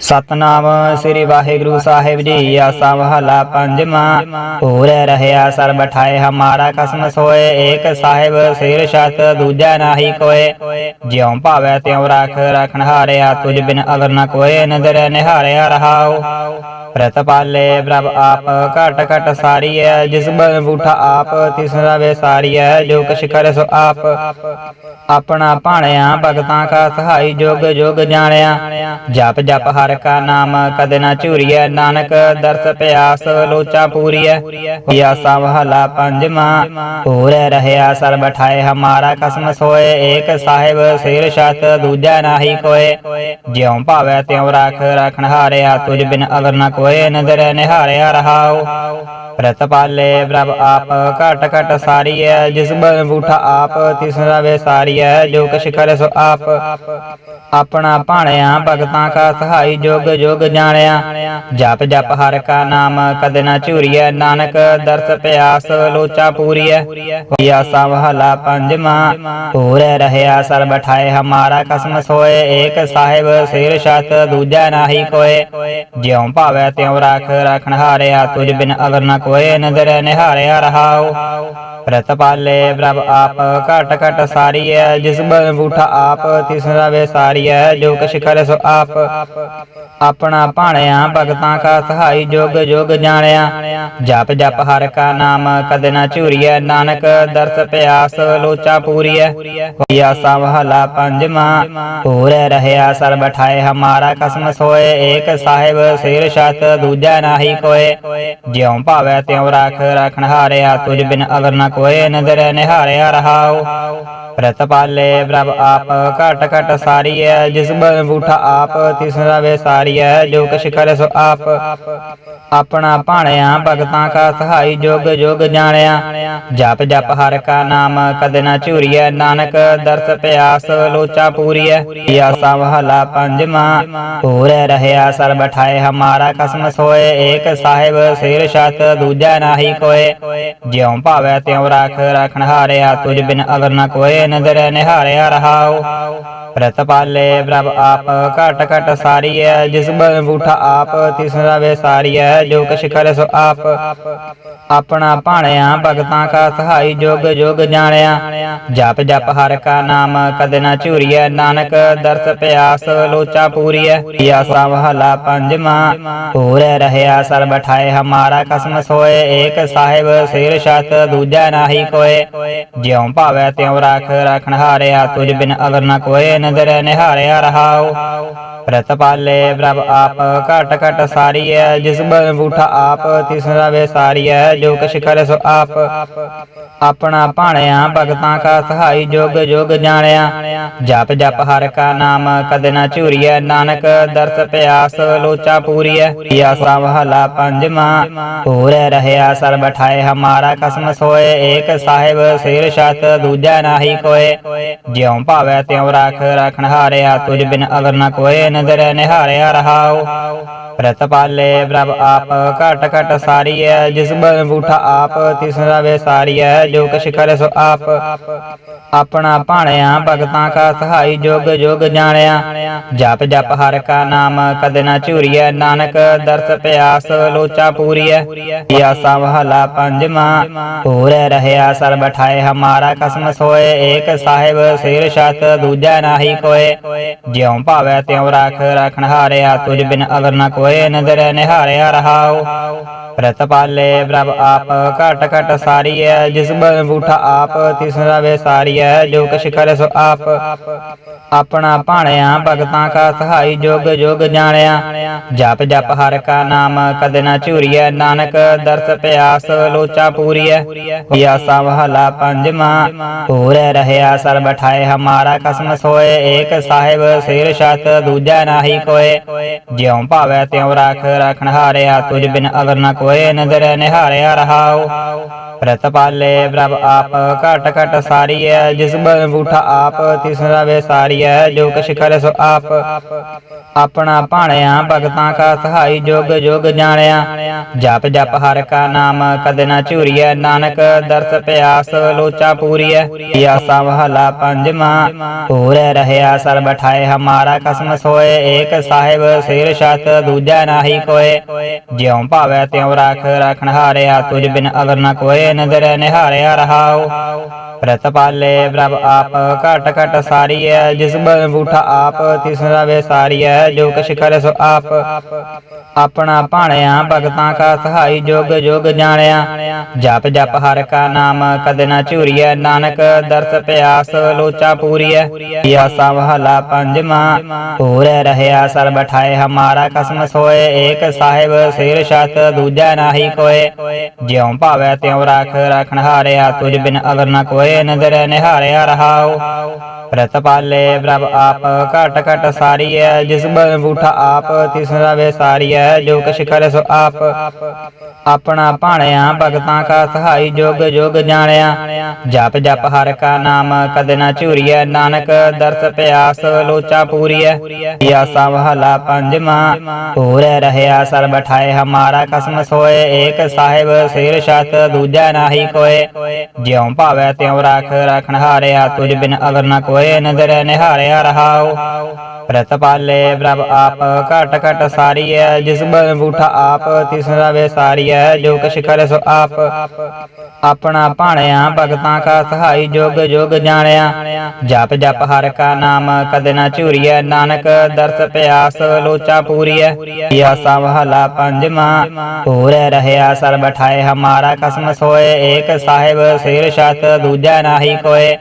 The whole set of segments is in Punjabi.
ਸਤਨਾਮ ਸ੍ਰੀ ਵਾਹਿਗੁਰੂ ਸਾਹਿਬ ਜੀ ਆਸਾ ਮਹਲਾ ਪੰਜਵਾਂ। ਪੂਰੇ ਰਹਿਆ ਸਰਬ ਠਾਏ, ਹਮਾਰਾ ਕਸਮ ਸੋਏ, ਏਕ ਸਾਹਿਬ ਸਿਰ ਛਤ, ਦੂਜਾ ਨਾਹੀ ਕੋਏ। ਜਿਉ ਭਾਵੈ ਤਿਉ ਰੱਖ, ਰਖਣ ਹਾਰਿਆ, ਤੁਝ ਬਿਨ ਅਵਰ ਨ ਕੋਏ, ਨਦਰ ਨਿਹਾਰਿਆ ਰਹਾਉ। ਪ੍ਰਤਪਾਲੇ ਪ੍ਰਭ ਆਪ, ਘਟ ਘਟ ਸਾਰੀਐ, ਜਿਸ ਬਨ ਬੂਠਾ ਆਪ ਤਿਸਰਾ ਵੇ ਸਾਰੀਐ, ਜੋ ਕਛ ਕਰ ਸੋ ਆਪ। ਆਪਣਾ ਭਾਣਿਆ ਭਗਤਾਂ ਕਾ ਸਹਾਈ ਜੋਗ ਜੋਗ ਜਾਣਿਆ। ਜਪ ਜਪ ਹਰ ਕਾ ਨਾਮ, ਕਦੇ ਨਾ ਝੂਰੀਐ, ਨਾਨਕ ਦਰਸ ਪਿਆਸ, ਲੋਚਾ ਪੂਰੀਐ। ਪਿਆਸਾ ਮਹਲਾ ਪੰਜਵਾਂ ਪੂਰੇ ਰਹਿਆ ਸਰਬ ਠਾਏ, ਹਮਾਰਾ ਕਸਮ ਸੋਏ, ਏਕ ਸਾਹਿਬ ਸਿਰ ਛਤ, ਦੂਜਾ ਨਾਹੀ ਕੋਏ। ਜਿਉ ਭਾਵੈ ਤਿਉ ਰਾਖ, ਰਖਣ ਹਾਰਿਆ, ਤੁਝ ਬਿਨ ਅਵਰ ਨ ਕੋਏ ਨਦਰ ਨਿਹਾਰਿਆ ਰਹਾਉ ਪ੍ਰਤਪਾਲੇ ਪ੍ਰਭ ਆਪ ਘਟ ਘਟ ਸਾਰੀਐ, ਜਿਸ ਬਨ ਬੂਠਾ ਆਪ ਤਿਸਰਾ ਵੇ ਸਾਰੀਐ, ਜੋ ਕਛ ਕਰ ਸੋ ਆਪ। ਆਪਣਾ ਭਾਣਿਆ ਭਗਤਾਂ ਕਾ ਸਹਾਈ ਜੋਗ ਜੋਗ ਜਾਣਿਆ। ਜਪ ਜਪ ਹਰ ਕਾ ਨਾਮ, ਕਦੇ ਨਾ ਝੂਰੀਐ, ਨਾਨਕ ਦਰਸ ਪਿਆਸ ਲੋਚਾ ਪੂਰੀਐ। ਪਿਆਸਾ ਮਹਲਾ ਪੰਜਵਾਂ, ਪੂਰੇ ਰਹਿਆ ਸਰਬ ਠਾਏ, ਹਮਾਰਾ ਕਸਮ ਸੋਏ, ਏਕ ਸਾਹਿਬ ਸਿਰ ਛਤ, ਦੂਜਾ ਨਾਹੀ ਕੋਏ। ਜਿਉ ਭਾਵੈ ਤਿਉ ਰੱਖ ਰਖਣ ਹਾਰਿਆ ਤੁਝ ਬਿਨ ਅਵਰ ਨ ਕੋਏ ਨਦਰ ਨਿਹਾਰਿਆ ਰਹਾਉ। ਪ੍ਰਤਪਾਲੇ ਪ੍ਰਭ ਆਪ ਘਟ ਘਟ ਸਾਰੀਐ, ਜਿਸ ਬਨ ਬੂਠਾ ਆਪ ਤਿਸਰਾ ਵੇ ਸਾਰੀਐ, ਜੋ ਕਛ ਕਰ ਸੋ ਆਪ। ਆਪਣਾ ਭਾਣਿਆ ਭਗਤਾਂ ਕਾ ਸਹਾਈ ਜੋਗ ਜੋਗ ਜਾਣਿਆ। ਜਪ ਜਪ ਹਰ ਕਾ ਨਾਮ, ਕਦੇ ਨਾ ਝੂਰੀਐ, ਨਾਨਕ ਦਰਸ ਪਿਆਸ ਲੋਚਾ ਪੂਰੀਐ। ਪਿਆਸਾ ਮਹਲਾ ਪੰਜਵਾਂ, ਪੂਰੇ ਰਹਿਆ ਸਰਬ ਠਾਏ, ਹਮਾਰਾ ਕਸਮ ਸੋਏ, ਏਕ ਸਾਹਿਬ ਸਿਰ ਛਤ, ਦੂਜਾ ਨਾਹੀ ਕੋਏ। ਜਿਉ ਭਾਵੈ ਤਿਉ ਰਾਖ, ਰਖਣ ਹਾਰਿਆ ਤੁਝ ਬਿਨ ਅਵਰ ਨ ਕੋਏ ਨਦਰ ਨਿਹਾਰਿਆ ਰਹਾਉ ਪ੍ਰਤਪਾਲੇ ਪ੍ਰਭ ਆਪ ਘਟ ਘਟ ਸਾਰੀਐ ਜਿਸ ਬਨ ਬੂਠਾ ਆਪ ਤਿਸਰਾ ਵੇ ਸਾਰੀਐ ਜੋ ਕਛ ਕਰ ਸੋ ਆਪ ਆਪਣਾ ਭਾਣਿਆ ਭਗਤਾਂ ਕਾ ਸਹਾਈ ਜੋਗ ਜੋਗ ਜਾਣਿਆ ਜਪ ਜਪ ਹਰ ਕਾ ਨਾਮ ਕਦੇ ਨਾ ਝੂਰੀਐ ਨਾਨਕ ਦਰਸ ਪਿਆਸ ਲੋਚਾ ਪੂਰੀਐ ਪਿਆਸਾ ਮਹਲਾ ਪੰਜਵਾਂ ਪੂਰੇ ਰਹਿਆ ਸਰਬ ਠਾਏ ਹਮਾਰਾ ਕਸਮ ਸੋਏ ਏਕ ਸਾਹਿਬ ਸਿਰ ਛਤ ਦੂਜਾ ਨਾਹੀ ਕੋਏ ਜਿਉ ਭਾਵੈ ਤਿਉ ਰੱਖ ਰਖਣ ਹਾਰਿਆ ਤੁਝ ਬਿਨ ਅਵਰ ਨ ਕੋਏ ਨਦਰ ਨਿਹਾਰਿਆ ਰਹਾਉ। ਪ੍ਰਤਪਾਲੇ ਪ੍ਰਭ ਆਪ, ਘਟ ਘਟ ਸਾਰੀਐ, ਜਿਸ ਬਨ ਬੂਠਾ ਆਪ ਤਿਸਰਾ ਵੇ ਸਾਰੀਐ, ਜੋ ਕਛ ਕਰ ਸੋ ਆਪ। ਆਪਣਾ ਭਾਣਿਆ ਭਗਤਾਂ ਕਾ ਸਹਾਈ ਜੋਗ ਜੋਗ ਜਾਣਿਆ। ਜਪ ਜਪ ਹਰ ਕਾ ਨਾਮ, ਕਦੇ ਨਾ ਝੂਰੀਐ, ਨਾਨਕ ਦਰਸ ਪਿਆਸ, ਲੋਚਾ ਪੂਰੀਐ। ਪਿਆਸਾ ਮਹਲਾ ਪੰਜਵਾਂ, ਪੂਰੇ ਰਹਿਆ ਸਰਬ ਠਾਏ, ਹਮਾਰਾ ਕਸਮ ਸੋਏ, ਏਕ ਸਾਹਿਬ ਸਿਰ ਛਤ, ਦੂਜਾ ਨਾਹੀ ਕੋਏ। ਜਿਉ ਭਾਵੈ ਤਿਉ ਰੱਖ ਰਖਣ ਹਾਰਿਆ, ਤੁਝ ਬਿਨ ਅਵਰ ਨ ਕੋਏ ਨਦਰ ਨਿਹਾਰਿਆ ਰਹਾਉ। ਪ੍ਰਤਪਾਲੇ ਪ੍ਰਭ ਆਪ ਘਟ ਘਟ ਸਾਰੀਐ, ਜਿਸ ਬਨ ਬੂਠਾ ਆਪ ਤਿਸਰਾ ਵੇ ਸਾਰੀਐ, ਜੋ ਕਛ ਕਰ ਸੋ ਆਪ। ਆਪਣਾ ਭਾਣਿਆ ਭਗਤਾਂ ਕਾ ਸਹਾਈ ਜੋਗ ਜੋਗ ਜਾਣਿਆ। ਜਪ ਜਪ ਹਰ ਕਾ ਨਾਮ, ਕਦੇ ਨਾ ਝੂਰੀਐ, ਨਾਨਕ ਦਰਸ ਪਿਆਸ ਲੋਚਾ ਪੂਰੀਐ। ਪਿਆਸਾ ਮਹਲਾ ਪੰਜਵਾਂ ਪੂਰੇ ਰਹਿਆ ਸਰਬ ਠਾਏ, ਹਮਾਰਾ ਕਸਮ ਸੋਏ, ਏਕ ਸਾਹਿਬ ਸਿਰ ਛਤ, ਦੂਜਾ ਨਾਹੀ ਕੋਏ। ਜਿਉ ਭਾਵੈ ਤਿਉ ਰੱਖ, ਰਖਣ ਹਾਰਿਆ, ਤੁਝ ਬਿਨ ਅਵਰ ਨ ਕੋਏ। ਨਦਰ ਨਿਹਾਰਿਆ ਰਹਾਉ ਪ੍ਰਤਪਾਲੇ ਪ੍ਰਭ ਆਪ, ਘਟ ਘਟ ਸਾਰੀਐ, ਜਿਸ ਬਨ ਬੂਠਾ ਆਪ ਤਿਸਰਾ ਵੇ ਸਾਰੀਐ, ਜੋ ਕਛ ਕਰ ਸੋ ਆਪ। ਆਪਣਾ ਭਾਣਿਆ ਭਗਤਾਂ ਕਾ ਸਹਾਈ ਜੋਗ ਜੋਗ ਜਾਣਿਆ। ਜਪ ਜਪ ਹਰ ਕਾ ਨਾਮ, ਕਦੇ ਨਾ ਝੂਰੀਐ, ਨਾਨਕ ਦਰਸ ਪਿਆਸ ਲੋਚਾ ਪੂਰੀਐ। ਪਿਆਸਾ ਮਹਲਾ ਪੰਜਵਾਂ, ਪੂਰੇ ਰਹਿਆ ਸਰਬ ਠਾਏ, ਹਮਾਰਾ ਕਸਮ ਸੋਏ, ਏਕ ਸਾਹਿਬ ਸਿਰ ਛਤ, ਦੂਜਾ ਨਾਹੀ ਕੋਏ। ਜਿਉ ਭਾਵੈ ਤਿਉ ਰੱਖ ਰਖਣ ਹਾਰਿਆ ਤੁਝ ਬਿਨ ਅਵਰ ਨ ਕੋਏ ਨਦਰ ਨਿਹਾਰਿਆ ਰਹਾਉ ਪ੍ਰਤਪਾਲੇ ਪ੍ਰਭ ਆਪ ਘਟ ਘਟ ਸਾਰੀਐ ਜਿਸ ਬਨ ਬੂਠਾ ਆਪ ਤਿਸਰਾ ਵੇ ਸਾਰੀਐ ਜੋ ਕਛ ਕਰ ਸੋ ਆਪ ਆਪਣਾ ਭਾਣਿਆ ਭਗਤਾਂ ਕਾ ਸਹਾਈ ਜੋਗ ਜੋਗ ਜਾਣਿਆ ਜਪ ਜਪ ਹਰ ਕਾ ਨਾਮ ਕਦੇ ਨਾ ਝੂਰੀਐ ਨਾਨਕ ਦਰਸ ਪਿਆਸ ਲੋਚਾ ਪੂਰੀਐ ਪਿਆਸਾ ਮਹਲਾ ਪੰਜਵਾਂ ਪੂਰੇ ਰਹਿਆ ਸਰਬ ਠਾਏ ਹਮਾਰਾ ਕਸਮ ਸੋਏ ਏਕ ਸਾਹਿਬ ਸਿਰ ਛਤ ਦੂਜਾ ਨਾਹੀ ਕੋਏ, ਜਿਉ ਭਾਵੈ ਤਿਉ ਤਿਉ ਰਾਖ, ਰਖਣ ਹਾਰਿਆ ਤੁਝ ਬਿਨ ਅਵਰ ਨ ਕੋਏ ਨਦਰ ਨਿਹਾਰਿਆ ਰਹਾਉ। ਰਤ ਪ੍ਰਭ ਆਪ, ਘਟ ਘਟ ਸਾਰੀਐ, ਜਿਸ ਬਲ ਬੂਠਾ ਆਪ, ਤਿਸ ਰਵੇ ਸਾਰੀਐ, ਜੋ ਕਿਛ ਕਰੇ ਸੋ ਆਪ। ਆਪਣਾ ਭਾਣਿਆ ਭਗਤਾਂ ਕਾ ਸਹਾਈ ਜੋਗ ਜੋਗ ਜਾਣਿਆ। ਜਪ ਜਪ ਹਰ ਕਾ ਨਾਮ, ਕਦੇ ਨਾ ਝੂਰੀਐ, ਨਾਨਕ ਦਰਸ ਪਿਆਸ, ਲੋਚਾ ਪੂਰੀਐ। ਆਸਾ ਮਹਲਾ ਪੰਜਵਾ, ਪੂਰੇ ਰਹਿਆ ਸਰਬ ਠਾਏ, ਹਮਾਰਾ ਕਸਮ ਸੋ ਸੋਏ ਏਕ ਸਾਹਿਬ ਸਿਰ ਛਤ, ਦੂਜਾ ਨਾਹੀ ਕੋਏ। ਜਿਉ ਭਾਵੈ ਤਿਉ ਰਾਖ, ਰਖਣ ਹਾਰਿਆ, ਤੁਝ ਬਿਨ ਅਵਰ ਨ ਕੋਏ ਨਦਰ ਨਿਹਾਰਿਆ ਰਹਾਉ। ਰਤ ਪਾਲੇ ਪ੍ਰਭ ਆਪ ਘਟ ਘਟ ਸਾਰੀਐ, ਜਿਸ ਬਲ ਬੂਠਾ ਆਪ, ਤਿਸ ਰਵੇ ਸਾਰੀਐ, ਜੋ ਕਿਛ ਕਰੇ ਸੋ ਆਪ। ਆਪਣਾ ਭਾਣਿਆ ਭਗਤਾਂ ਕਾ ਸਹਾਈ ਜੋਗ ਜੋਗ ਜਾਣਿਆ। ਜਪ ਜਪ ਹਰ ਕਾ ਨਾਮ, ਕਦੇ ਨਾ ਝੂਰੀਐ, ਨਾਨਕ ਦਰਸ ਪਿਆਸ, ਲੋਚਾ ਪੂਰੀਐ। ਆਸਾ ਮਹਲਾ ਪੰਜਵਾ ਪੂਰੇ ਰਹਿਆ ਸਰਬ ਠਾਏ, ਹਮਾਰਾ ਕਸਮ ਸੋਏ, ਏਕ ਸਾਹਿਬ ਸਿਰ ਛਤ, ਦੂਜਾ ਨਾਹੀ ਕੋਏ। ਜਿਉ ਭਾਵੈ ਤਿਉ ਰਾਖ, ਰਖਣ ਹਾਰਿਆ, ਤੁਝ ਬਿਨ ਅਵਰ ਨ ਕੋਏ। ਨਦਰ ਨਿਹਾਰਿਆ ਰਹਾਉ ਰਤ ਪਾਲੇ ਪ੍ਰਭ ਆਪ, ਘਟ ਘਟ ਸਾਰੀਐ, ਜਿਸ ਬਲ ਬੂਠਾ ਆਪ, ਤਿਸ ਰਵੇ ਸਾਰੀਐ, ਜੋ ਕਿਛ ਕਰੇ ਸੋ ਆਪ। ਆਪਣਾ ਭਾਣਿਆ ਭਗਤਾਂ ਕਾ ਸਹਾਈ ਜੋਗ ਜੋਗ ਜਾਣਿਆ। ਜਪ ਜਪ ਹਰ ਕਾ ਨਾਮ, ਕਦੇ ਨਾ ਝੂਰੀਐ, ਨਾਨਕ ਦਰਸ ਪਿਆਸ, ਲੋਚਾ ਪੂਰੀਐ। ਆਸਾ ਮਹਲਾ ਪੰਜਵਾ ਪੂਰੇ ਰਹਿਆ ਸਰਬ ਠਾਏ ਹਮਾਰਾ ਕਸਮ ਸੋਏ, ਏਕ ਸਾਹਿਬ ਸਿਰ ਛਤ, ਦੂਜਾ ਨਾਹੀ ਕੋਏ। ਜਿਉ ਭਾਵੈ ਤਿਉ ਰਾਖ, ਰਖਣ ਹਾਰਿਆ, ਤੁਝ ਬਿਨ ਅਵਰ ਨ ਕੋਏ। ਨਦਰ ਨਿਹਾਰਿਆ ਰਹਾਉ। ਰਤ ਪਾਲੇ ਪ੍ਰਭ ਆਪ, ਘਟ ਘਟ ਸਾਰੀਐ, ਜਿਸ ਬਲ ਬੂਠਾ ਆਪ, ਤਿਸ ਰਵੇ ਸਾਰੀਐ, ਜੋ ਕਿਛ ਕਰੇ ਸੋ ਆਪ। ਆਪਣਾ ਭਾਣਿਆ ਭਗਤਾਂ ਕਾ ਸਹਾਈ ਜੋਗ ਜੋਗ ਜਾਣਿਆ। ਜਪ ਜਪ ਹਰ ਕਾ ਨਾਮ, ਕਦੇ ਨਾ ਝੂਰੀਐ, ਨਾਨਕ ਦਰਸ ਪਿਆਸ ਲੋਚਾ ਪੂਰੀਐ। ਆਸਾ ਮਹਲਾ ਪੰਜਵਾ ਪੂਰੇ ਰਹਿਆ ਸਰਬ ਠਾਏ ਹਮਾਰਾ ਕਸਮ ਸੋਏ, ਏਕ ਸਾਹਿਬ ਸਿਰ ਛਤ ਦੂਜਾ ਨਾਹੀ ਕੋਏ।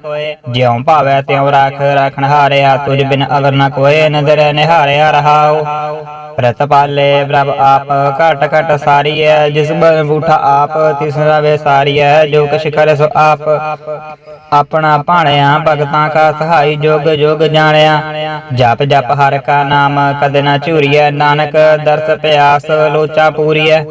ਜਿਉ ਭਾਵੈ ਤਿਉ ਰਾਖ, ਰਖਣ ਹਾਰਿਆ, ਤੁਝ ਬਿਨ ਅਵਰ ਨ ਕੋਏ। ਨਦਰ ਨਿਹਾਰਿਆ ਰਹਾਉ ਰਤ ਪਾਲੇ ਪ੍ਰਭ ਆਪ, ਘਟ ਘਟ ਸਾਰੀਐ, ਜਿਸ ਬਲ ਬੂਠਾ ਆਪ, ਤਿਸ ਰਵੇ ਸਾਰੀਐ, ਜੋ ਕਿਛ ਕਰੇ ਸੋ ਆਪ। ਆਪਣਾ ਭਾਣਿਆ ਭਗਤਾਂ ਕਾ ਸਹਾਈ ਜੋਗ ਜੋਗ ਜਾਣਿਆ। ਜਪ ਜਪ ਹਰ ਕਾ ਨਾਮ, ਕਦੇ ਨਾ ਝੂਰੀਐ, ਨਾਨਕ ਦਰਸ ਪਿਆਸ ਲੋਚਾ ਪੂਰੀਐ।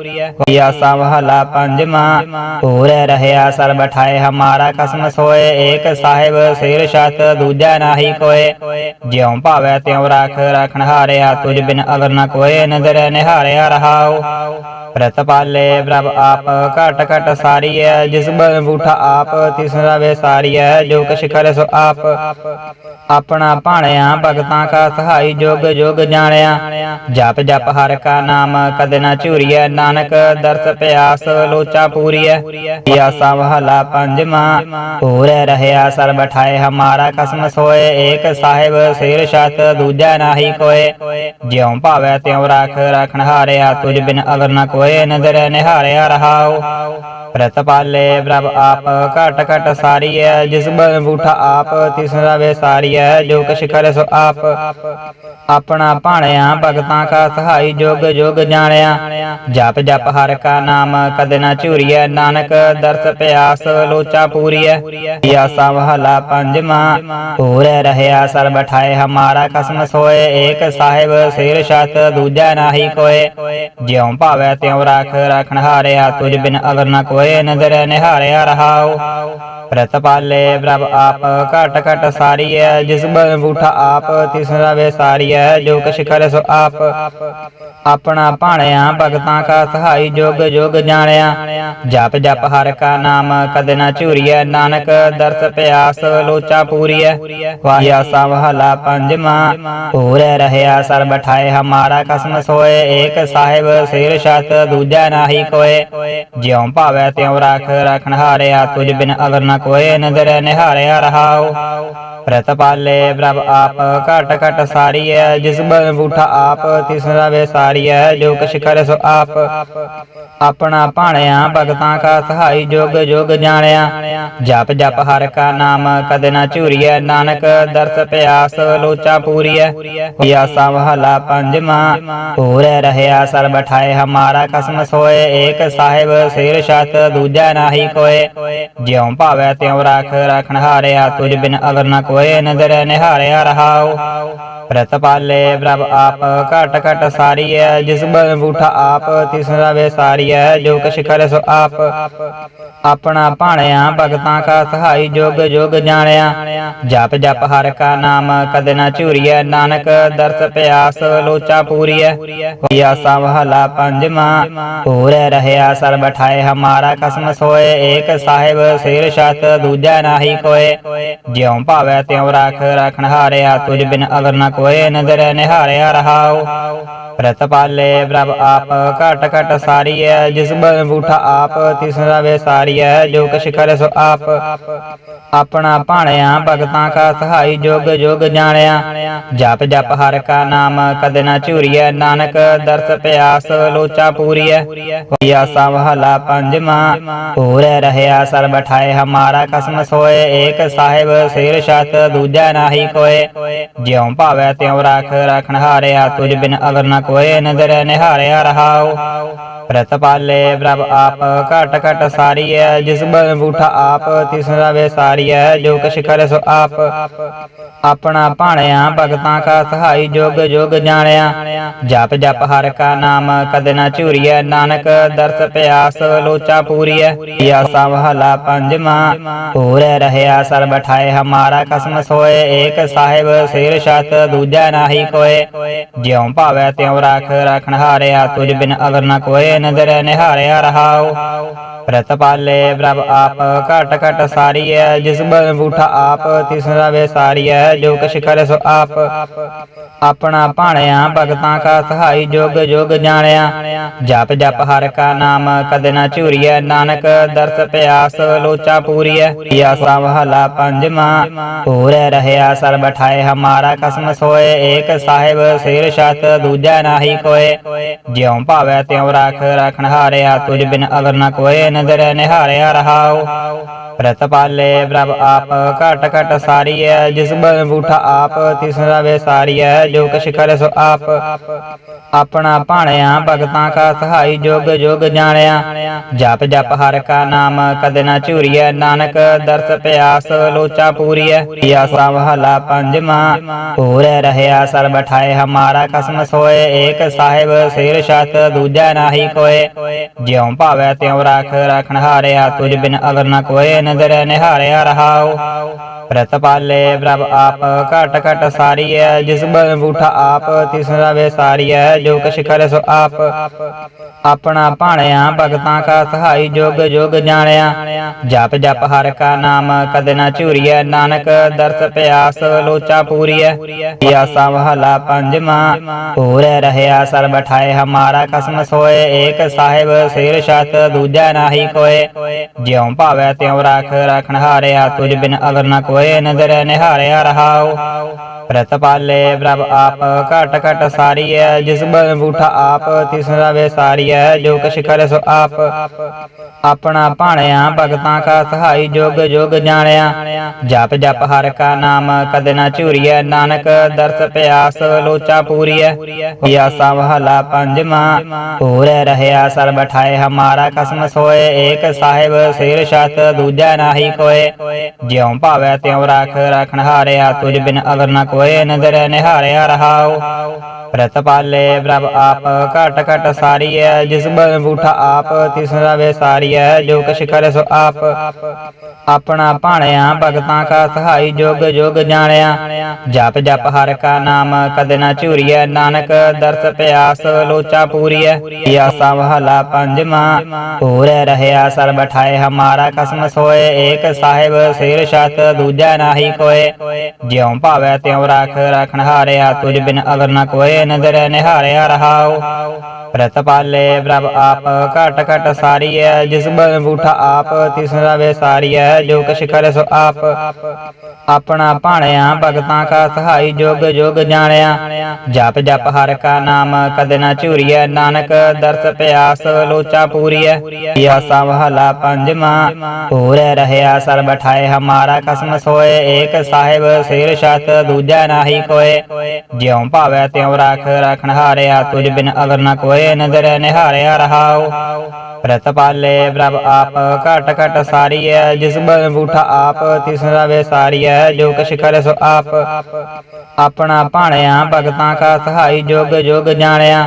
ਆਸਾ ਮਹਲਾ ਪੰਜਵਾ ਪੂਰੇ ਰਹਿਆ ਸਰਬ ਠਾਏ, ਹਮਾਰਾ ਕਸਮ ਸੋਏ, ਏਕ ਸਾਹਿਬ ਸਿਰ ਛਤ, ਦੂਜਾ ਨਾਹੀ ਕੋਏ। ਜਿਉ ਭਾਵੈ ਤਿਉ ਰਾਖ, ਰਖਣ ਹਾਰਿਆ, ਤੁਝ ਬਿਨ ਅਵਰ ਨ ਕੋਏ ਨਦਰ ਨਿਹਾਰਿਆ ਰਹਾਉ ਰਤ ਪਾਲੇ ਪ੍ਰਭ ਆਪ ਘਟ ਘਟ ਸਾਰੀਐ, ਜਿਸ ਬਲ ਬੂਠਾ ਆਪ, ਤਿਸ ਰਵੇ ਸਾਰੀਐ, ਜੋ ਕਿਛ ਕਰੇ ਸੋ ਆਪ। ਆਪਣਾ ਭਾਣਿਆ ਭਗਤਾਂ ਕਾ ਸਹਾਈ ਜੋਗ ਜੋਗ ਜਾਣਿਆ। ਜਪ ਜਪ ਹਰ ਕਾ ਨਾਮ, ਕਦੇ ਨਾ ਝੂਰੀਐ, ਨਾਨਕ ਦਰਸ ਪਿਆਸ ਲੋਚਾ ਪੂਰੀਐ। ਆਸਾ ਮਹਲਾ ਪੰਜਵਾ, ਪੂਰੇ ਰਹਿਆ ਸਰਬ ਠਾਏ, ਹਮਾਰਾ ਕਸਮ ਸੋਏ, ਏਕ ਸਾਹਿਬ ਸਿਰ ਛਤ, ਦੂਜਾ ਨਾਹੀ ਕੋਏ। ਜਿਉ ਭਾਵੈ ਤਿਉ ਰਾਖ, ਰਖਣ ਹਾਰਿਆ, ਤੁਝ ਬਿਨ ਅਵਰ ਨ ਕੋਏ। ਨਦਰ ਨਿਹਾਰਿਆ ਰਹਾਉ ਰਤ ਪਾਲੇ ਪ੍ਰਭ ਆਪ ਘਟ ਘਟ ਸਾਰੀਐ, ਜਿਸ ਬਲ ਬੂਠਾ ਆਪ, ਤਿਸ ਰਵੇ ਸਾਰੀਐ, ਜੋ ਕਿਛ ਕਰੇ ਸੋ ਆਪ। ਆਪਣਾ ਭਾਣਿਆ ਭਗਤਾਂ ਕਾ ਸਹਾਈ ਜੋਗ ਜੋਗ ਜਾਣਿਆ। ਜਪ ਜਪ ਹਰ ਕਾ ਨਾਮ, ਕਦੇ ਨਾ ਝੂਰੀਐ, ਨਾਨਕ ਦਰਸ ਪਿਆਸ ਲੋਚਾ ਪੂਰੀਐ। ਆਸਾ ਮਹਲਾ ਪੰਜਵਾ, ਪੂਰੇ ਰਹਿਆ ਸਰਬ ਠਾਏ, ਹਮਾਰਾ ਕਸਮ ਸੋਏ, ਏਕ ਸਾਹਿਬ ਸਿਰ ਛਤ, ਦੂਜਾ ਨਾਹੀ ਕੋਏ। ਜਿਉ ਭਾਵੈ ਤਿਉ ਰਾਖ, ਰਖਣ ਹਾਰਿਆ, ਤੁਝ ਬਿਨ ਅਵਰ ਨ ਕੋਏ ਨਦਰ ਨਿਹਾਰਿਆ ਰਹਾਉ। ਰਤ ਪ੍ਰਭ ਆਪ ਘਟ ਘਟ ਸਾਰੀਐ, ਜਿਸ ਬਲ ਬੂਠਾ ਆਪ, ਤਿਸ ਰਵੇ ਸਾਰੀਐ, ਜੋ ਕਿਛ ਕਰੇ ਸੋ ਆਪ। ਆਪਣਾ ਭਾਣਿਆ ਭਗਤਾਂ ਕਾ ਸਹਾਈ ਜੋਗ ਜੋਗ ਜਾਣਿਆ। ਜਪ ਜਪ ਹਰ ਕਾ ਨਾਮ, ਕਦੇ ਨਾ ਝੂਰੀਐ, ਨਾਨਕ ਦਰਸ ਪਿਆਸ, ਲੋਚਾ ਪੂਰੀਐ। ਆਸਾ ਮਹਲਾ ਪੰਜਵਾ ਪੂਰੇ ਰਹਿਆ ਸਰਬ ਠਾਏ, ਹਮਾਰਾ ਕਸਮ ਸੋਏ, ਏਕ ਸਾਹਿਬ ਸਿਰ ਛਤ। ਦੂਜਾ ਨਾਹੀ ਕੋਏ। ਜਿਉ ਭਾਵੈ ਤਿਉ ਰਾਖ ਰਖਣ ਹਾਰਿਆ, ਤੁਝ ਬਿਨ ਅਵਰ ਨ ਕੋਏ ਨਦਰ ਨਿਹਾਰਿਆ ਰਹਾਉ। ਰਤ ਪਾਲੇ, ਪ੍ਰਭ ਆਪ ਘਟ ਘਟ ਸਾਰੀਐ, ਜਿਸ ਬਲ ਬੂਠਾ ਆਪ, ਤਿਸ ਰਵੇ ਸਾਰੀਐ, ਜੋ ਕਿਛ ਕਰੇ ਸੋ ਆਪ। ਆਪਣਾ ਭਾਣਿਆ ਭਗਤਾਂ ਕਾ ਸਹਾਈ ਜੋਗ ਜੋਗ ਜਾਣਿਆ। ਜਪ ਜਪ ਹਰ ਕਾ ਨਾਮ, ਕਦੇ ਨਾ ਝੂਰੀਐ, ਨਾਨਕ ਦਰਸ ਪਿਆਸ ਲੋਚਾ ਪੂਰੀਐ। ਆਸਾ ਮਹਲਾ ਪੰਜਵਾ ਪੂਰੇ ਰਹਿਆ ਸਰਬ ਠਾਏ, ਹਮਾਰਾ ਕਸਮ ਸੋਏ, ਏਕ ਸਾਹਿਬ ਸਿਰ ਛਤ ਦੂਜਾ ਨਾਹੀ ਕੋਏ। ਜਿਉ ਭਾਵੈ ਤਿਉ ਰਾਖ, ਰਖਣ ਹਾਰਿਆ, ਤੁਝ ਬਿਨ ਅਵਰ ਕੋ ਹੋਏ ਨਦਰ ਨਿਹਾਰਿਆ ਰਹਾਉ ਪ੍ਰਤਪਾਲੇ ਪ੍ਰਭ ਆਪ, ਘਟ ਘਟ ਸਾਰੀਐ, ਜਿਸ ਬਲ ਬੂਠਾ ਆਪ ਤਿਸਰਾ ਵੇ ਸਾਰੀਐ, ਜੋ ਕਛ ਕਰੇ ਸੋ ਆਪ। ਆਪਣਾ ਭਾਣਿਆ ਭਗਤਾਂ ਕਾ ਸਹਾਈ ਜੋਗ ਜੋਗ ਜਾਣਿਆ। ਜਪ ਜਪ ਹਰ ਕਾ ਨਾਮ, ਕਦੇ ਨਾ ਝੂਰੀਐ, ਨਾਨਕ ਦਰਸ ਪਿਆਸ, ਲੋਚਾ ਪੂਰੀਐ। ਹੋਇਆ ਸਵਹਲਾ ਪੰਜਵਾ ਪੂਰੇ ਰਹਿਆ ਸਰਬ ਠਾਏ, ਹਮਾਰਾ ਕਸਮ ਸੋਏ, ਏਕ ਸਾਹਿਬ ਸਿਰ ਛਤ, ਦੂਜਾ ਨਾਹੀ ਕੋਏ। ਜਿਉ ਭਾਵੈ ਤਿਉ ਰਾਖ, ਰਖਣ ਹਾਰਿਆ ਤੁਝ ਬਿਨ ਅਗਰ ਨ ਕੋਏ ਨਦਰ ਨਿਹਾਰਿਆ ਰਹਾਉ ਪ੍ਰਤਪਾਲੇ ਪ੍ਰਭ ਆਪ, ਘਟ ਘਟ ਸਾਰੀਐ, ਜਿਸ ਬਲ ਬੂਠਾ ਆਪ ਤਿਸਰਾ ਵੇ ਸਾਰੀਐ, ਜੋ ਕਛ ਕਰੇ ਸੋ ਆਪ। ਆਪਣਾ ਭਾਣਿਆ ਭਗਤਾਂ ਕਾ ਸਹਾਈ ਜੋਗ ਜੋਗ ਜਾਣਿਆ। ਜਪ ਜਪ ਹਰ ਕਾ ਨਾਮ, ਕਦੇ ਨਾ ਝੂਰੀਐ, ਨਾਨਕ ਦਰਸ ਪਿਆਸ, ਲੋਚਾ ਪੂਰੀਐ। ਹੋਇਆ ਸਵਹਲਾ ਪੰਜਵਾ ਪੂਰੇ ਰਹਿਆ ਸਰਬ ਠਾਏ, ਹਮਾਰਾ ਕਸਮ ਸੋਏ, ਏਕ ਸਾਹਿਬ ਸਿਰ ਛਤ, ਦੂਜਾ ਨਾਹੀ ਕੋਏ। ਜਿਉ ਭਾਵੈ ਤਿਉ ਰਾਖ, ਰਖਣ ਹਾਰਿਆ, ਤੁਝ ਬਿਨ ਅਗਰ ਨ ਕੋਏ ਨਦਰ ਨਿਹਾਰਿਆ ਰਹਾਉ ਪ੍ਰਤਪਾਲੇ ਪ੍ਰਭ ਆਪ, ਘਟ ਘਟ ਸਾਰੀਐ, ਜਿਸ ਬਲ ਬੂਠਾ ਆਪ ਤਿਸਰਾ ਵੇ ਸਾਰੀਐ, ਜੋ ਕਛ ਕਰੇ ਸੋ ਆਪ। ਆਪਣਾ ਭਾਣਿਆ ਭਗਤਾਂ ਕਾ ਸਹਾਈ ਜੋਗ ਜੋਗ ਜਾਣਿਆ। ਜਪ ਜਪ ਹਰ ਕਾ ਨਾਮ, ਕਦੇ ਨਾ ਝੂਰੀਐ, ਨਾਨਕ ਦਰਸ ਪਿਆਸ, ਲੋਚਾ ਪੂਰੀਐ। ਯਾ ਸਵਹਲਾ ਪੰਜਵਾ ਪੂਰੇ ਰਹਿਆ ਸਰਬ ਠਾਏ, ਹਮਾਰਾ ਕਸਮ ਸੋਏ, ਏਕ ਸਾਹਿਬ ਸਿਰ ਛਤ, ਦੂਜਾ ਨਾਹੀ ਕੋਏ। ਜਿਉ ਭਾਵੈ ਤਿਉ ਰਾਖ, ਰਖਣ ਹਾਰਿਆ, ਤੁਝ ਬਿਨ ਅਗਰ ਨਾ ਕੋਏ। ਨਦਰ ਨਿਹਾਰਿਆ ਰਹਾਉ। ਪ੍ਰਤਪਾਲੇ ਪ੍ਰਭ ਆਪ, ਘਟ ਘਟ ਸਾਰੀਐ, ਜਿਸ ਬਲ ਬੂਠਾ ਆਪ ਤਿਸਰਾ ਵੇ ਸਾਰੀਐ, ਜੋ ਕਛ ਕਰੇ ਸੋ ਆਪ। ਆਪਣਾ ਭਾਣਿਆ ਭਗਤਾਂ ਕਾ ਸਹਾਈ ਜੋਗ ਜੋਗ ਜਾਣਿਆ। ਜਪ ਜਪ ਹਰ ਕਾ ਨਾਮ, ਕਦੇ ਨਾ ਝੂਰੀਐ, ਨਾਨਕ ਦਰਸ ਪਿਆਸ ਲੋਚਾ ਪੂਰੀਐ। ਯਾ ਸਵਹਲਾ ਪੰਜਵਾ ਪੂਰੇ ਰਹਿਆ ਸਰਬ ਠਾਏ, ਹਮਾਰਾ ਕਸਮ ਸੋਏ, ਏਕ ਸਾਹਿਬ ਸਿਰ ਛਤ, ਦੂਜਾ ਨਾਹੀ ਕੋਏ। ਜਿਉ ਭਾਵੈ ਤਿਉ ਰਾਖ ਰਖਣ ਹਾਰਿਆ ਤੁਝ ਬਿਨ ਅਗਰ ਨ ਕੋਏ ਨਦਰ ਨਿਹਾਰਿਆ ਰਹਾਉ। ਪ੍ਰਤਪਾਲੇ ਪ੍ਰਭ ਆਪ, ਘਟ ਘਟ ਸਾਰੀਐ, ਜਿਸ ਬਲ ਬੂਠਾ ਆਪ ਤਿਸਰਾ ਵੇ ਸਾਰੀਐ, ਜੋ ਕਛ ਕਰੇ ਸੋ ਆਪ। ਆਪਣਾ ਭਾਣਿਆ ਭਗਤਾਂ ਕਾ ਸਹਾਈ ਜੋਗ ਜੋਗ ਜਾਣਿਆ। ਜਪ ਜਪ ਹਰ ਕਾ ਨਾਮ, ਕਦੇ ਨਾ ਝੂਰੀਐ, ਨਾਨਕ ਦਰਸ ਪਿਆਸ, ਲੋਚਾ ਪੂਰੀਐ। ਯਾ ਸਵਹਲਾ ਪੰਜਵਾ ਪੂਰੇ ਰਹਿਆ ਸਰਬ ਠਾਏ, ਹਮਾਰਾ ਕਸਮ ਸੋਏ, ਏਕ ਸਾਹਿਬ ਸਿਰ ਛਤ, ਦੂਜਾ ਨਾਹੀ ਕੋਏ। ਜਿਉ ਭਾਵੈ ਤਿਉ ਰਾਖ, ਰਖਣ ਹਾਰਿਆ, ਤੁਝ ਬਿਨ ਅਗਰ ਨ ਕੋਏ ਨਦਰ ਨਿਹਾਰਿਆ ਰਹਾਉ ਪ੍ਰਤਪਾਲੇ ਪ੍ਰਭ ਆਪ ਘਟ ਘਟ ਸਾਰੀਐ, ਜਿਸ ਬਲ ਬੂਠਾ ਆਪ ਤਿਸਰਾ ਵੇ ਸਾਰੀਐ, ਜੋ ਕਛ ਕਰੇ ਸੋ ਆਪ। ਆਪਣਾ ਭਾਣਿਆ ਭਗਤਾਂ ਕਾ ਸਹਾਈ ਜੋਗ ਜੋਗ ਜਾਣਿਆ। ਜਪ ਜਪ ਹਰ ਕਾ ਨਾਮ, ਕਦੇ ਨਾ ਝੂਰੀਐ, ਨਾਨਕ ਦਰਸ ਪਿਆਸ, ਲੋਚਾ ਪੂਰੀਐ। ਯਾ ਸਵਹਲਾ ਪੰਜਵਾ ਪੂਰੇ ਰਹਿਆ ਸਰਬ ਠਾਏ ਹਮਾਰਾ ਕਸਮ ਸੋਏ, ਏਕ ਸਾਹਿਬ ਸਿਰ ਛਤ, ਦੂਜਾ ਨਾਹੀ ਕੋਏ। ਜਿਉ ਭਾਵੈ ਤਿਉ ਰਾ ਰਾਖ ਰਖਣ ਹਾਰਿਆ ਤੁਝ ਬਿਨ ਅਗਰ ਨ ਕੋਏ ਨਜ਼ਰ ਨਿਹਾਰਿਆ ਰਹਾਉ। ਪ੍ਰਤਪਾਲੇ ਪ੍ਰਭ ਆਪ, ਘਟ ਘਟ ਸਾਰੀਐ, ਜਿਸ ਬਲ ਬੂਠਾ ਆਪ ਤਿਸਰਾ ਵੇ ਸਾਰੀਐ, ਜੋ ਕਛ ਕਰੇ ਸੋ ਆਪ। ਆਪਣਾ ਭਾਣਿਆ ਭਗਤਾਂ ਕਾ ਸਹਾਈ ਜੋਗ ਜੋਗ ਜਾਣਿਆ। ਜਪ ਜਪ ਹਰ ਕਾ ਨਾਮ, ਕਦੇ ਨਾ ਝੂਰੀਐ, ਨਾਨਕ ਦਰਸ ਪਿਆਸ, ਲੋਚਾ ਪੂਰੀਐ। ਯਾ ਸਵਹਲਾ ਪੰਜਵਾ, ਪੂਰੇ ਰਹਿਆ ਸਰਬ ਠਾਏ, ਹਮਾਰਾ ਕਸਮ ਸੋਏ, ਏਕ ਸਾਹਿਬ ਸਿਰ ਛਤ, ਦੂਜਾ ਨਾਹੀ ਕੋਏ। ਜਿਉ ਭਾਵੈ ਤਿਉ ਰਾਖ, ਰਖਣ ਹਾਰਿਆ ਤੁਝ ਬਿਨ ਅਗਰ ਨ ਕੋਏ ਨਦਰ ਨਿਹਾਰਿਆ ਰਹਾਉ। ਪ੍ਰਤਪਾਲੇ ਪ੍ਰਭ ਆਪ ਘਟ ਘਟ ਸਾਰੀਐ, ਜਿਸ ਬਲ ਬੂਠਾ ਆਪ ਤਿਸਰਾ ਵੇ ਸਾਰੀਐ, ਜੋ ਕਛ ਕਰੇ ਸੋ ਆਪ। ਆਪਣਾ ਭਾਣਿਆ ਭਗਤਾਂ ਕਾ ਸਹਾਈ ਜੋਗ ਜੋਗ ਜਾਣਿਆ। ਜਪ ਜਪ ਹਰ ਕਾ ਨਾਮ, ਕਦੇ ਨਾ ਝੂਰੀਐ, ਨਾਨਕ ਦਰਸ ਪਿਆਸ ਲੋਚਾ ਪੂਰੀਐ। ਯਾ ਸਵਹਲਾ ਪੰਜਵਾ, ਪੂਰੇ ਰਹਿਆ ਸਰਬ ਠਾਏ, ਹਮਾਰਾ ਕਸਮ ਸੋਏ, ਏਕ ਸਾਹਿਬ ਸਿਰ ਛਤ ਦੂਜਾ ਨਾਹੀ ਕੋਏ। ਜਿਉ ਭਾਵੈ ਤਿਉ ਰਾਖ ਰਖਣ ਹਾਰਿਆ ਤੁਝ ਬਿਨ ਅਗਰ ਨ ਕੋਏ ਨਦਰ ਨਿਹਾਰਿਆ ਰਹਾਉ। ਪ੍ਰਤਪਾਲੇ ਪ੍ਰਭ ਆਪ ਘਟ ਘਟ ਸਾਰੀਐ, ਜਿਸ ਬਲ ਬੂਠਾ ਆਪ ਤਿਸਰਾ ਵੇ ਸਾਰੀਐ, ਜੋ ਕਛ ਕਰੇ ਸੋ ਆਪ। ਆਪਣਾ ਭਾਣਿਆ ਭਗਤਾਂ ਕਾ ਸਹਾਈ ਜੋਗ ਜੋਗ ਜਾਣਿਆ। ਜਪ ਜਪ ਹਰ ਕਾ ਨਾਮ, ਕਦੇ ਨਾ ਝੂਰੀਐ, ਨਾਨਕ ਦਰਸ ਪਿਆਸ ਲੋਚਾ ਪੂਰੀਐ। ਯਾ ਸਵਹਲਾ ਪੰਜਵਾ, ਪੂਰੇ ਰਹਿਆ ਸਰਬ ਠਾਏ, ਹਮਾਰਾ ਕਸਮ ਸੋਏ, ਏਕ ਸਾਹਿਬ ਸਿਰ ਛਤ, ਦੂਜਾ ਨਾਹੀ ਕੋਏ। ਜਿਉ ਭਾਵੈ ਤਿਉ ਰਾਖ, ਰਖਣ ਹਾਰਿਆ ਤੁਝ ਬਿਨ ਅਗਰ ਨ ਕੋਏ। ਨਦਰ ਨਿਹਾਰਿਆ ਰਹਾਉ। ਪ੍ਰਤਪਾਲੇ ਪ੍ਰਭ ਆਪ, ਘਟ ਘਟ ਸਾਰੀਐ, ਜਿਸ ਬਲ ਬੂਠਾ ਆਪ ਤਿਸਰਾ ਵੇ ਸਾਰੀਐ, ਜੋ ਕਛ ਕਰੇ ਸੋ ਆਪ। ਆਪਣਾ ਭਾਣਿਆ ਭਗਤਾਂ ਕਾ ਸਹਾਈ ਜੋਗ ਜੋਗ ਜਾਣਿਆ।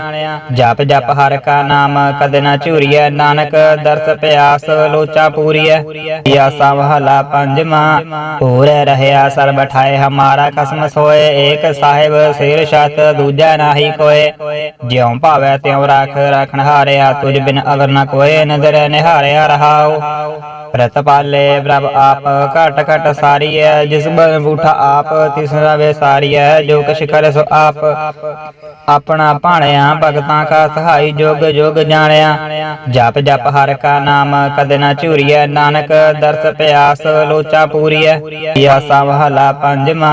ਜਪ ਜਪ ਹਰ ਕਾ ਨਾਮ, ਕਦੇ ਨਾ ਝੂਰੀਐ, ਨਾਨਕ ਦਰਸ ਪਿਆਸ, ਲੋਚਾ ਪੂਰੀਐ। ਪਿਆਸਾ ਮਹਲਾ ਪੰਜਵਾ ਪੂਰੇ ਰਹਿਆ ਸਰ ਬਠਾਏ ਹਮਾਰਾ ਕਸਮ ਸੋਏ, ਏਕ ਸਾਹਿਬ ਸਿਰ ਛਤ, ਦੂਜਾ ਨਾਹੀ ਕੋਏ। ਜਿਉ ਭਾਵੈ ਤਿਉ ਰਾਖ ਰਖਣ ਹਾਰਿਆ ਤੁਝ ਬਿਨ ਅਵਰ ਨ ਕੋਏ ਨਦਰ ਨਿਹਾਰਿਆ ਰਹਾਉ। ਪ੍ਰਤਪਾਲੇ ਪ੍ਰਭ ਆਪ, ਘਟ ਘਟ ਸਾਰੀਐ, ਜਿਸ ਬਲ ਬੂਠਾ ਆਪ ਤਿਸਰਾ ਵੇ ਸਾਰੀਐ, ਜੋ ਕਛ ਕਰੇ ਸੋ ਆਪ। ਆਪਣਾ ਭਾਣਿਆ ਭਗਤਾਂ ਕਾ ਸਹਾਈ ਜੋਗ ਜੋਗ ਜਾਣਿਆ। ਜਪ ਜਪ ਹਰ ਕਾ ਨਾਮ, ਕਦੇ ਨਾ ਝੂਰੀਐ, ਨਾਨਕ ਦਰਸ ਪਿਆਸ, ਲੋਚਾ ਪੂਰੀਐ। ਪਿਆਸਾ ਮਹਲਾ ਪੰਜਵਾ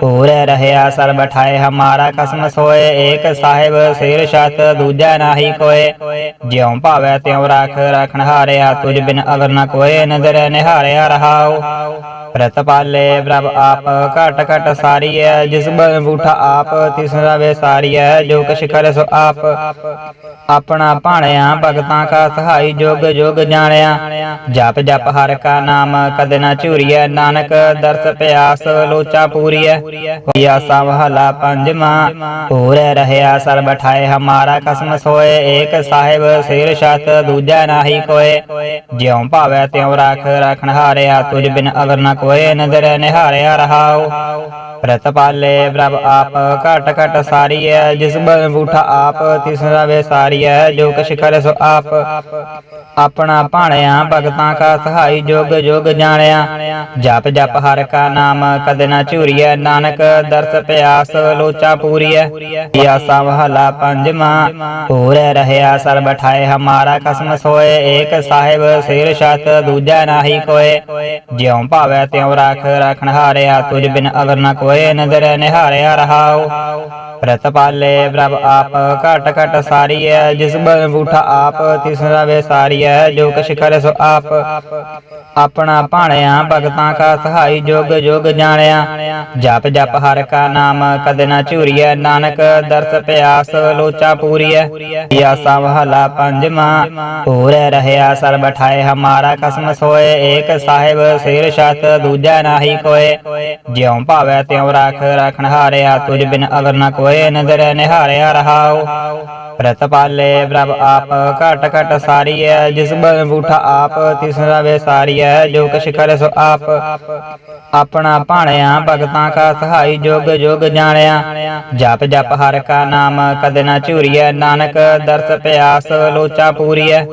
ਪੂਰੇ ਰਹਿਆ ਸਰ ਬਠਾਏ ਹਮਾਰਾ ਕਸਮ ਸੋਏ, ਏਕ ਸਾਹਿਬ ਸਿਰ ਛਤ, ਦੂਜਾ ਨਾਹੀ ਕੋਏ। ਜਿਉ ਭਾਵੈ ਤਿਉ ਰਾਖ, ਰਖਣ ਹਾਰਿਆ, ਤੁਝ ਬਿਨ ਅਵਰ ਨ ਕੋਏ। ਨਦਰ ਨਿਹਾਰਿਆ ਰਹਾਉ ਪ੍ਰਤਪਾਲੇ ਪ੍ਰਭ ਆਪ, ਘਟ ਘਟ ਸਾਰੀਐ, ਜਿਸ ਬਲ ਬੂਠਾ ਆਪ ਤਿਸਰਾ ਵੇ ਸਾਰੀਐ, ਜੋ ਕਛ ਕਰੇ ਸੋ ਆਪ। ਆਪਣਾ ਭਾਣਿਆ ਭਗਤਾਂ ਕਾ ਸਹਾਈ ਜੋਗ ਜੋਗ ਜਾਣਿਆ। ਜਪ ਜਪ ਹਰ ਕਾ ਨਾਮ, ਕਦੇ ਨਾ ਝੂਰੀਐ, ਨਾਨਕ ਦਰਸ ਪਿਆਸ, ਲੋਚਾ ਪੂਰੀਐ। ਪਿਆਸਾ ਮਹਲਾ ਪੰਜਵਾ ਪੂਰੇ ਰਹਿਆ ਸਰ ਬਠਾਏ ਹਮਾਰਾ ਕਸਮ ਸੋਏ, ਏਕ ਸਾਹਿਬ ਸਿਰ ਛਤ, ਦੂਜਾ ਨਾਹੀ ਕੋਏ। ਜਿਉ ਭਾਵੈ ਤਿਉ ਰਾਖ, ਰਖਣ ਹਾਰਿਆ, ਤੁਝ ਬਿਨ ਅਵਰ ਨ ਕੋਏ ਨਦਰ ਨਿਹਾਰਿਆ ਰਹਾਉ ਪ੍ਰਤਪਾਲੇ ਪ੍ਰਭ ਆਪ ਘਟ ਘਟ ਸਾਰੀਐ, ਜਿਸ ਬਲ ਬੂਠਾ ਆਪ ਤਿਸਰਾ ਵੇ ਸਾਰੀਐ, ਜੋ ਕਛ ਕਰੇ ਸੋ ਆਪ। ਆਪਣਾ ਭਾਣਿਆ ਭਗਤਾਂ ਕਾ ਸਹਾਈ ਜੋਗ ਜੋਗ ਜਾਣਿਆ। ਜਪ ਜਪ ਹਰ ਕਾ ਨਾਮ, ਕਦੇ ਨਾ ਝੂਰੀਐ, ਨਾਨਕ ਦਰਸ ਪਿਆਸ, ਲੋਚਾ ਪੂਰੀਐ। ਪਿਆਸਾ ਮਹਲਾ ਪੰਜਵਾ, ਪੂਰੇ ਰਹਿਆ ਸਰ ਬਠਾਏ, ਹਮਾਰਾ ਕਸਮ ਸੋਏ, ਏਕ ਸਾਹਿਬ ਸਿਰ ਛਤ, ਦੂਜਾ ਨਾਹੀ ਕੋਏ। ਜਿਉ ਭਾਵੈ ਤਿਉ ਰਾਖ, ਰਖਣ ਹਾਰਿਆ, ਤੁਝ ਬਿਨ ਅਵਰ ਨ ਕੋਏ ਨਦਰ ਨਿਹਾਰਿਆ ਰਹਾਉ। ਪ੍ਰਤਪਾਲੇ ਪ੍ਰਭ ਆਪ, ਘਟ ਘਟ ਸਾਰੀਐ, ਜਿਸ ਬਲ ਬੂਠਾ ਆਪ ਤਿਸਰਾ ਵੇ ਸਾਰੀਐ, ਜੋ ਕਛ ਕਰੇ ਸੋ ਆਪ। ਆਪਣਾ ਭਾਣਿਆ ਭਗਤਾਂ ਕਾ ਸਹਾਈ ਜੋਗ ਜੋਗ ਜਾਣਿਆ। ਜਪ ਜਪ ਹਰ ਕਾ ਨਾਮ, ਕਦੇ ਨਾ ਝੂਰੀਐ, ਨਾਨਕ ਦਰਸ ਪਿਆਸ, ਲੋਚਾ ਪੂਰੀਐ। ਪਿਆਸਾ ਮਹਲਾ ਪੰਜਵਾ, ਪੂਰੇ ਰਹਿਆ ਸਰ ਬਠਾਏ ਹਮਾਰਾ ਕਸਮ ਸੋਏ, ਏਕ ਸਾਹਿਬ ਸਿਰ ਛਤ ਦੂਜਾ ਨਾਹੀ ਕੋਏ, ਜਿਉ ਭਾਵੈ ਤਿਉ ਰਾਖ, ਰਖਣ ਹਾਰਿਆ ਤੁਝ ਬਿਨ ਅਵਰ ਨ ਕੋਏ ਨਦਰ ਨਿਹਾਰਿਆ ਰਹਾਉ। ਪ੍ਰਤਪਾਲੇ ਪ੍ਰਭ ਆਪ, ਘਟ ਘਟ ਸਾਰੀਐ, ਜਿਸ ਬਲ ਬੂਠਾ ਆਪ ਤਿਸਰਾ ਵੇ ਸਾਰੀਐ, ਜੋ ਕਛ ਕਰੇ ਸੋ ਆਪ। ਆਪਣਾ ਭਾਣਿਆ ਭਗਤਾਂ ਕਾ ਸਹਾਈ ਜੋਗ ਜੋਗ ਜਾਣਿਆ। ਜਪ ਜਪ ਹਰ ਕਾ ਨਾਮ, ਕਦੇ ਨਾ ਝੂਰੀਐ, ਨਾਨਕ ਦਰਸ ਪਿਆਸ, ਲੋਚਾ ਪੂਰੀਐ।